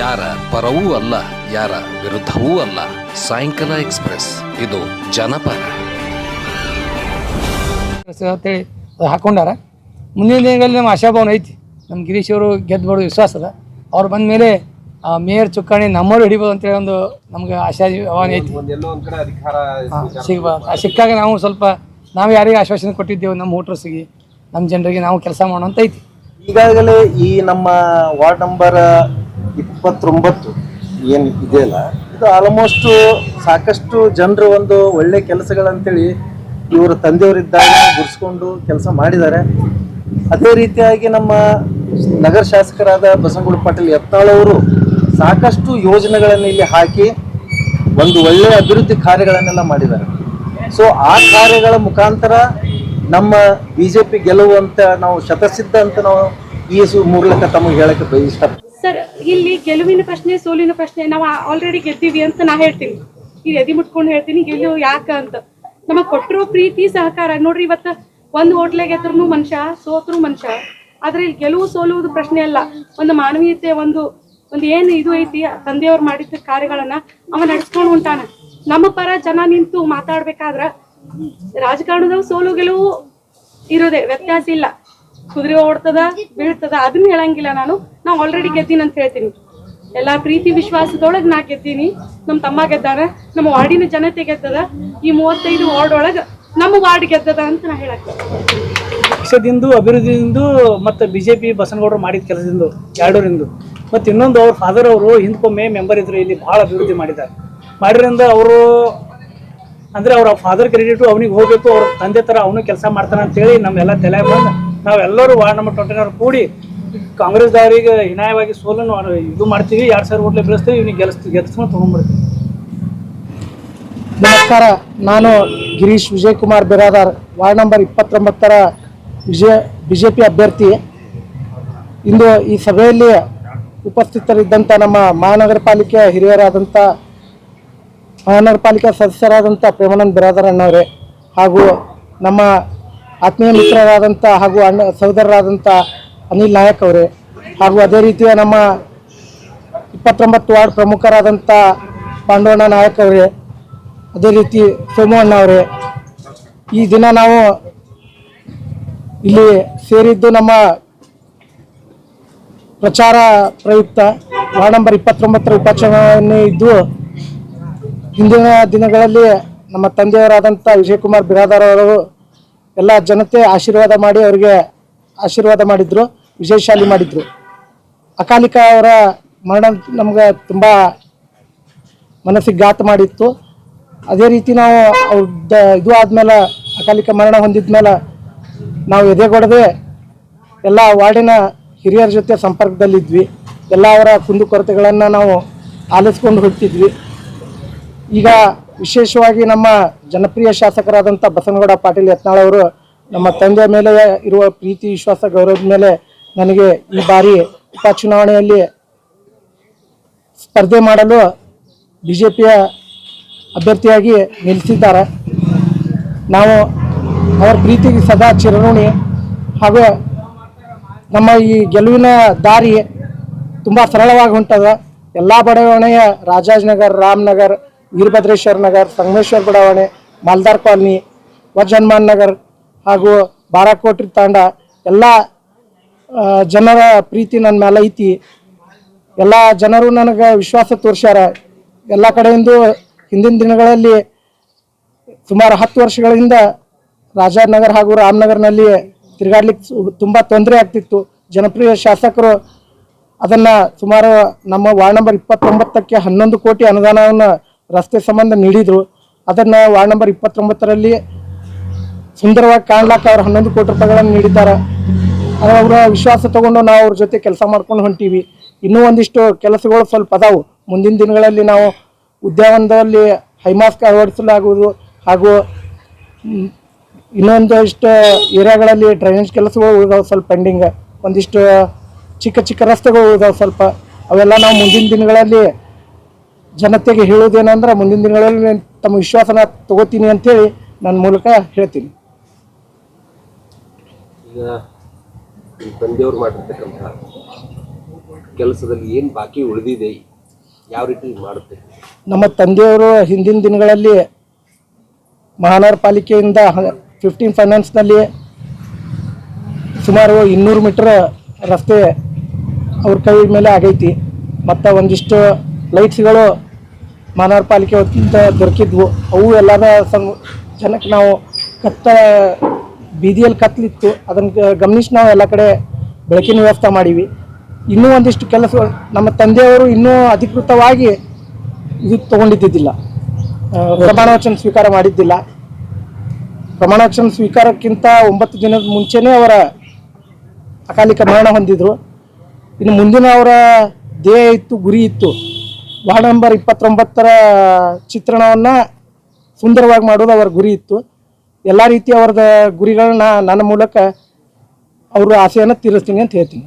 ಯಾರ ಪರವೂ ಅಲ್ಲ ಯಾರ ವಿರುದ್ಧವೂ ಅಲ್ಲ. ಸಾಯಂಕಾಲ ಎಕ್ಸ್ಪ್ರೆಸ್ ಇದು ಜನಪರ. ಅಂತೇಳಿ ಅದು ಹಾಕೊಂಡಾರ? ಮುಂದಿನ ದಿನಗಳಲ್ಲಿ ನಮ್ಮ ಆಶಾಭಾವನ ಐತಿ. ನಮ್ಮ ಗಿರೀಶ್ ಅವರು ಗೆದ್ದು ವಿಶ್ವಾಸ ಅದ. ಅವ್ರು ಬಂದ ಮೇಲೆ ಮೇಯರ್ ಚುಕ್ಕಾಣಿ ನಮ್ಮವರು ಹಿಡಿಬೋದು ಅಂತೇಳಿ ಒಂದು ನಮ್ಗೆ ಆಶಾ ಭಾವನೆ ಐತಿ. ಸಿಗ್ಬಾರ್ದು ಒಂದ್ ಕಡೆ ಅಧಿಕಾರ ಸಿಗ್ಬೋದು. ಆ ಸಿಕ್ಕಾಗ ನಾವು ಸ್ವಲ್ಪ ನಾವು ಯಾರಿಗೆ ಆಶ್ವಾಸನೆ ಕೊಟ್ಟಿದ್ದೇವೆ ನಮ್ಮ ಹೋಟ್ರಸ್ಗೆ ನಮ್ಮ ಜನರಿಗೆ ನಾವು ಕೆಲಸ ಮಾಡೋಣ ಅಂತ ಐತಿ. ಈಗಾಗಲೇ ಈ ನಮ್ಮ ವಾರ್ಡ್ ನಂಬರ್ ಇಪ್ಪತ್ತೊಂಬತ್ತು ಏನು ಇದೆಯಲ್ಲ ಇದು ಆಲ್ಮೋಸ್ಟ್ ಸಾಕಷ್ಟು ಜನರು ಒಂದು ಒಳ್ಳೆ ಕೆಲಸಗಳಂತೇಳಿ ಇವರು ತಂದೆಯವರಿದ್ದಾಗ ಗುರ್ಸ್ಕೊಂಡು ಕೆಲಸ ಮಾಡಿದ್ದಾರೆ. ಅದೇ ರೀತಿಯಾಗಿ ನಮ್ಮ ನಗರ ಶಾಸಕರಾದ ಬಸನಗೌಡ ಪಾಟೀಲ್ ಯತ್ನಾಳವರು ಸಾಕಷ್ಟು ಯೋಜನೆಗಳನ್ನು ಇಲ್ಲಿ ಹಾಕಿ ಒಂದು ಒಳ್ಳೆಯ ಅಭಿವೃದ್ಧಿ ಕಾರ್ಯಗಳನ್ನೆಲ್ಲ ಮಾಡಿದ್ದಾರೆ. ಸೊ ಆ ಕಾರ್ಯಗಳ ಮುಖಾಂತರ ನಮ್ಮ ಬಿಜೆಪಿ ಗೆಲುವು ಅಂತ ನಾವು ಶತಸಿದ್ಧ ಅಂತ ನಾವು ಈ ಮೂಲಕ ತಮಗೆ ಹೇಳಕ್ಕೆ ಬಯ- ಇಷ್ಟ ಸರ್ ಇಲ್ಲಿ ಗೆಲುವಿನ ಪ್ರಶ್ನೆ, ಸೋಲಿನ ಪ್ರಶ್ನೆ ನಾವು ಆಲ್ರೆಡಿ ಗೆದ್ದೀವಿ ಅಂತ ನಾ ಹೇಳ್ತೀನಿ. ಈ ಎದಿ ಮುಟ್ಕೊಂಡು ಹೇಳ್ತೀನಿ ಗೆಲುವು ಯಾಕ ಅಂತ. ನಮಗ್ ಕೊಟ್ಟಿರೋ ಪ್ರೀತಿ, ಸಹಕಾರ. ನೋಡ್ರಿ, ಇವತ್ತ ಒಂದ್ ಹೋಟ್ಲೆ ಗೆದ್ರು ಮನುಷ್ಯ, ಸೋತ್ರು ಮನುಷ್ಯ. ಆದ್ರೆ ಇಲ್ಲಿ ಗೆಲುವು ಸೋಲುವುದು ಪ್ರಶ್ನೆ ಅಲ್ಲ. ಒಂದು ಮಾನವೀಯತೆ, ಒಂದು ಒಂದು ಏನು ಇದು ಐತಿ, ತಂದೆಯವ್ರು ಮಾಡಿದ ಕಾರ್ಯಗಳನ್ನ ಅವ ನಡ್ಸ್ಕೊಂಡು ಹೊಂಟಾನ ನಮ್ಮ ಪರ ಜನ ನಿಂತು ಮಾತಾಡ್ಬೇಕಾದ್ರ ರಾಜಕಾರಣದವ್ರು ಸೋಲು, ಗೆಲುವು ಇರೋದೇ ವ್ಯತ್ಯಾಸ ಇಲ್ಲ. ಕುದುರೆ ಓಡ್ತದ, ಬೀಳ್ತದ, ಅದನ್ನ ಹೇಳಂಗಿಲ್ಲ ನಾನು. ನಾವು ಆಲ್ರೆಡಿ ಗೆದ್ದೀನಿ ಅಂತ ಹೇಳ್ತೀನಿ. ಎಲ್ಲಾ ಪ್ರೀತಿ, ವಿಶ್ವಾಸದೊಳಗೆ ನಾ ಗೆದ್ದೀನಿ. ನಮ್ಮ ತಮ್ಮ ಗೆದ್ದಾರ, ನಮ್ಮ ವಾರ್ಡಿನ ಜನತೆ ಗೆದ್ದದ. ಈ ಮೂವತ್ತೈದು ವಾರ್ಡ್ ಒಳಗ ನಮ್ಮ ವಾರ್ಡ್ ಗೆದ್ದದ ಅಂತ ನಾ ಹೇಳಕ್ ಪಕ್ಷದಿಂದ, ಅಭಿವೃದ್ಧಿಯಿಂದ ಮತ್ತೆ ಬಿಜೆಪಿ ಬಸನಗೌಡರು ಮಾಡಿದ ಕೆಲಸದಿಂದ, ಎರಡರಿಂದ. ಮತ್ತೆ ಇನ್ನೊಂದು ಅವ್ರ ಫಾದರ್ ಅವರು ಹಿಂದ್ಕೊಮ್ಮೆ ಮೆಂಬರ್ ಇದ್ರು, ಇಲ್ಲಿ ಭಾಳ ಅಭಿವೃದ್ಧಿ ಮಾಡಿದ್ದಾರೆ ಮಾಡಿದ್ರಿಂದ ಅವರು ಅಂದ್ರೆ ಅವ್ರ ಫಾದರ್ ಕ್ರೆಡಿಟು ಅವನಿಗೆ ಹೋಗಬೇಕು, ಅವ್ರ ತಂದೆ ತರ ಅವನು ಕೆಲಸ ಮಾಡ್ತಾನೆ ಅಂತೇಳಿ ನಮ್ಮೆಲ್ಲ ತಲೆ ಬಂದು ನಾವೆಲ್ಲರೂ ವಾರ್ಡ್ ನಂಬರ್ ಟ್ವೆಂಟಿನವ್ರು ಕೂಡಿ ಕಾಂಗ್ರೆಸ್ದವರಿಗೆ ಹಿನಾಯವಾಗಿ ಸೋಲನ್ನು ಇದು ಮಾಡ್ತೀವಿ. ಎರಡು ಸಾವಿರ ಓಟ್ಲೆ ಬೆಳೆಸ್ತೀವಿ. ಇವ್ನಿಗೆ ಗೆಲ್ಸ್ ಗೆಲ್ಸ್ಕೊಂಡು ತೊಗೊಂಡ್ಬರ್ತೀವಿ. ನಮಸ್ಕಾರ. ನಾನು ಗಿರೀಶ್ ವಿಜಯಕುಮಾರ್ ಬಿರಾದಾರ್. ವಾರ್ಡ್ ನಂಬರ್ ಇಪ್ಪತ್ತೊಂಬತ್ತರ ವಿಜಯ ಬಿ ಜೆ ಪಿ ಅಭ್ಯರ್ಥಿ. ಇಂದು ಈ ಸಭೆಯಲ್ಲಿ ಉಪಸ್ಥಿತರಿದ್ದಂಥ ನಮ್ಮ ಮಹಾನಗರ ಪಾಲಿಕೆಯ ಹಿರಿಯರಾದಂಥ ಮಹಾನಗರ ಪಾಲಿಕೆ ಸದಸ್ಯರಾದಂಥ ಪ್ರೇಮಾನಂದ್ ಬಿರಾದಾರ್ ಅಣ್ಣವರೇ ಹಾಗೂ ನಮ್ಮ ಆತ್ಮೀಯ ಮಿತ್ರರಾದಂಥ ಹಾಗೂ ಅಣ್ಣ ಸಹೋದರರಾದಂಥ ಅನಿಲ್ ನಾಯಕ್ ಅವರೇ, ಹಾಗೂ ಅದೇ ರೀತಿಯ ನಮ್ಮ ಇಪ್ಪತ್ತೊಂಬತ್ತು ವಾರ್ಡ್ ಪ್ರಮುಖರಾದಂಥ ಪಾಂಡವಣ್ಣ ನಾಯಕ್ ಅವರೇ, ಅದೇ ರೀತಿ ಸೋಮಣ್ಣ ಅವರೇ, ಈ ದಿನ ನಾವು ಇಲ್ಲಿ ಸೇರಿದ್ದು ನಮ್ಮ ಪ್ರಚಾರ ಪ್ರಯುಕ್ತ ವಾರ್ಡ್ ನಂಬರ್ ಇಪ್ಪತ್ತೊಂಬತ್ತರ ಉಪಚುನಾವಣೆ ಇದ್ದು, ಹಿಂದಿನ ದಿನಗಳಲ್ಲಿ ನಮ್ಮ ತಂದೆಯವರಾದಂಥ ವಿಜಯಕುಮಾರ್ ಬಿರಾದಾರ್ ಅವರು ಎಲ್ಲ ಜನತೆ ಆಶೀರ್ವಾದ ಮಾಡಿ ಅವರಿಗೆ ಆಶೀರ್ವಾದ ಮಾಡಿದ್ರು, ವಿಜಯಶಾಲಿ ಮಾಡಿದ್ರು. ಅಕಾಲಿಕ ಅವರ ಮರಣ ನಮ್ಗೆ ತುಂಬ ಮನಸ್ಸಿಗೆ ಘಾತ ಮಾಡಿತ್ತು. ಅದೇ ರೀತಿ ನಾವು ಅವ್ರದ್ದು ಇದು ಆದ್ಮೇಲೆ, ಅಕಾಲಿಕ ಮರಣ ಹೊಂದಿದ್ಮೇಲೆ ನಾವು ಎದೆಗೊಡದೆ ಎಲ್ಲ ವಾರ್ಡಿನ ಹಿರಿಯರ ಜೊತೆ ಸಂಪರ್ಕದಲ್ಲಿದ್ವಿ. ಎಲ್ಲ ಅವರ ಕುಂದುಕೊರತೆಗಳನ್ನು ನಾವು ಆಲಿಸ್ಕೊಂಡು ಹೋಗ್ತಿದ್ವಿ. ಈಗ ವಿಶೇಷವಾಗಿ ನಮ್ಮ ಜನಪ್ರಿಯ ಶಾಸಕರಾದಂಥ ಬಸನಗೌಡ ಪಾಟೀಲ್ ಯತ್ನಾಳ್ ಅವರು ನಮ್ಮ ತಂದೆಯ ಮೇಲೆ ಇರುವ ಪ್ರೀತಿ, ವಿಶ್ವಾಸ, ಗೌರವದ ಮೇಲೆ ನನಗೆ ಈ ಬಾರಿ ಉಪಚುನಾವಣೆಯಲ್ಲಿ ಸ್ಪರ್ಧೆ ಮಾಡಲು ಬಿ ಜೆ ಪಿಯ ಅಭ್ಯರ್ಥಿಯಾಗಿ ನಿಲ್ಲಿಸಿದ್ದಾರೆ. ನಾವು ಅವರ ಪ್ರೀತಿಗೆ ಸದಾ ಚಿರಋಣಿ ಹಾಗೂ ನಮ್ಮ ಈ ಗೆಲುವಿನ ದಾರಿ ತುಂಬ ಸರಳವಾಗಿ ಹೊಂಟದ. ಎಲ್ಲ ಬಡಾವಣೆಯ ರಾಜಾಜ್ನಗರ್, ರಾಮನಗರ್ ವೀರಭದ್ರೇಶ್ವರ ನಗರ್, ಸಂಗಮೇಶ್ವರ ಬಡಾವಣೆ, ಮಾಲ್ದಾರ್ ಕಾಲನಿ ವಜನ್ಮಾನ್ ನಗರ್ ಹಾಗೂ ಬಾರಾಕೋಟ್ರಿ ತಾಂಡ ಎಲ್ಲ ಜನರ ಪ್ರೀತಿ ನನ್ನ ಮೇಲೆ ಐತಿ. ಎಲ್ಲ ಜನರು ನನಗೆ ವಿಶ್ವಾಸ ತೋರಿಸ್ಯಾರ. ಎಲ್ಲ ಕಡೆಯಿಂದ ಹಿಂದಿನ ದಿನಗಳಲ್ಲಿ ಸುಮಾರು ಹತ್ತು ವರ್ಷಗಳಿಂದ ರಾಜಾನಗರ್ ಹಾಗೂ ರಾಮನಗರ್ನಲ್ಲಿ ತಿರುಗಾಡ್ಲಿಕ್ಕೆ ತುಂಬ ತೊಂದರೆ ಆಗ್ತಿತ್ತು. ಜನಪ್ರಿಯ ಶಾಸಕರು ಅದನ್ನು ಸುಮಾರು ನಮ್ಮ ವಾರ್ಡ್ ನಂಬರ್ ಇಪ್ಪತ್ತೊಂಬತ್ತಕ್ಕೆ ಹನ್ನೊಂದು ಕೋಟಿ ಅನುದಾನವನ್ನು ರಸ್ತೆ ಸಂಬಂಧ ನೀಡಿದರು. ಅದನ್ನು ವಾರ್ಡ್ ನಂಬರ್ ಇಪ್ಪತ್ತೊಂಬತ್ತರಲ್ಲಿ ಸುಂದರವಾಗಿ ಕಾಣ್ಲಾಕ ಅವ್ರು ಹನ್ನೊಂದು ಕೋಟಿ ರೂಪಾಯಿಗಳನ್ನು ನೀಡಿದ್ದಾರೆ. ಅವರ ವಿಶ್ವಾಸ ತಗೊಂಡು ನಾವು ಅವ್ರ ಜೊತೆ ಕೆಲಸ ಮಾಡ್ಕೊಂಡು ಹೊಂಟೀವಿ. ಇನ್ನೂ ಒಂದಿಷ್ಟು ಕೆಲಸಗಳು ಸ್ವಲ್ಪ ಅದಾವು. ಮುಂದಿನ ದಿನಗಳಲ್ಲಿ ನಾವು ಉದ್ಯಾನವನದಲ್ಲಿ ಹೈಮಾಸ್ಕ್ ಅಳವಡಿಸಲಾಗುವುದು. ಹಾಗೂ ಇನ್ನೊಂದಿಷ್ಟು ಏರಿಯಾಗಳಲ್ಲಿ ಡ್ರೈನೇಜ್ ಕೆಲಸಗಳು ಉಳಿದಾವೆ ಸ್ವಲ್ಪ ಪೆಂಡಿಂಗ್. ಒಂದಿಷ್ಟು ಚಿಕ್ಕ ಚಿಕ್ಕ ರಸ್ತೆಗಳು ಉಳಿದಾವೆ ಸ್ವಲ್ಪ. ಅವೆಲ್ಲ ನಾವು ಮುಂದಿನ ದಿನಗಳಲ್ಲಿ ಜನತೆಗೆ ಹೇಳೋದೇನಂದ್ರೆ ಮುಂದಿನ ದಿನಗಳಲ್ಲಿ ತಮ್ಮ ವಿಶ್ವಾಸನ ತಗೋತೀನಿ ಅಂತೇಳಿ ನನ್ನ ಮೂಲಕ ಹೇಳ್ತೀನಿ. ಈಗ ತಂದೆಯವ್ರು ಮಾಡಿರ್ತಕ್ಕಂಥ ಕೆಲಸದಲ್ಲಿ ಏನು ಬಾಕಿ ಉಳಿದಿದೆ ಯಾವ ರೀತಿ ಮಾಡುತ್ತೆ? ನಮ್ಮ ತಂದೆಯವರು ಹಿಂದಿನ ದಿನಗಳಲ್ಲಿ ಮಹಾನಗರ ಪಾಲಿಕೆಯಿಂದ ಫಿಫ್ಟೀನ್ ಫೈನಾನ್ಸ್ನಲ್ಲಿ ಸುಮಾರು ಇನ್ನೂರು ಮೀಟ್ರ್ ರಸ್ತೆ ಅವ್ರ ಕೈ ಮೇಲೆ ಆಗೈತಿ. ಮತ್ತು ಒಂದಿಷ್ಟು ಲೈಟ್ಸ್ಗಳು ಮಹಾನಗರ ಪಾಲಿಕೆ ವತಿಯಿಂದ ದೊರಕಿದ್ವು. ಅವು ಎಲ್ಲರ ಸಂ, ಜನಕ್ಕೆ ನಾವು ಕತ್ತ ಬೀದಿಯಲ್ಲಿ ಕತ್ತಲಿತ್ತು ಅದನ್ನು ಗಮನಿಸಿ ನಾವು ಎಲ್ಲ ಕಡೆ ಬೆಳಕಿನ ವ್ಯವಸ್ಥೆ ಮಾಡೀವಿ. ಇನ್ನೂ ಒಂದಿಷ್ಟು ಕೆಲಸ ನಮ್ಮ ತಂದೆಯವರು ಇನ್ನೂ ಅಧಿಕೃತವಾಗಿ ಇದು ತೊಗೊಂಡಿದ್ದಿಲ್ಲ ಪ್ರಮಾಣವಚನ ಪ್ರಮಾಣ ವಚನ ಸ್ವೀಕಾರ ಮಾಡಿದ್ದಿಲ್ಲ. ಪ್ರಮಾಣ ವಚನ ಸ್ವೀಕಾರಕ್ಕಿಂತ ಒಂಬತ್ತು ದಿನದ ಮುಂಚೆನೇ ಅವರ ಅಕಾಲಿಕ ಮರಣ ಹೊಂದಿದ್ರು. ಇನ್ನು ಮುಂದಿನ ಅವರ ದೇಹ ಇತ್ತು, ಗುರಿ ಇತ್ತು. ವಾರ್ಡ್ ನಂಬರ್ ಇಪ್ಪತ್ತೊಂಬತ್ತರ ಚಿತ್ರಣವನ್ನು ಸುಂದರವಾಗಿ ಮಾಡೋದು ಅವರ ಗುರಿ ಇತ್ತು. ಎಲ್ಲ ರೀತಿಯ ಅವರದ ಗುರಿಗಳನ್ನ ನನ್ನ ಮೂಲಕ ಅವ್ರ ಆಸೆಯನ್ನು ತೀರಿಸ್ತೀನಿ ಅಂತ ಹೇಳ್ತೀನಿ.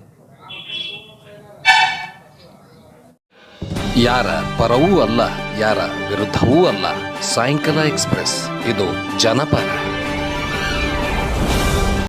ಯಾರ ಪರವೂ ಅಲ್ಲ, ಯಾರ ವಿರುದ್ಧವೂ ಅಲ್ಲ, ಸಾಯಂಕಾಲ ಎಕ್ಸ್ಪ್ರೆಸ್. ಇದು ಜನಪರ.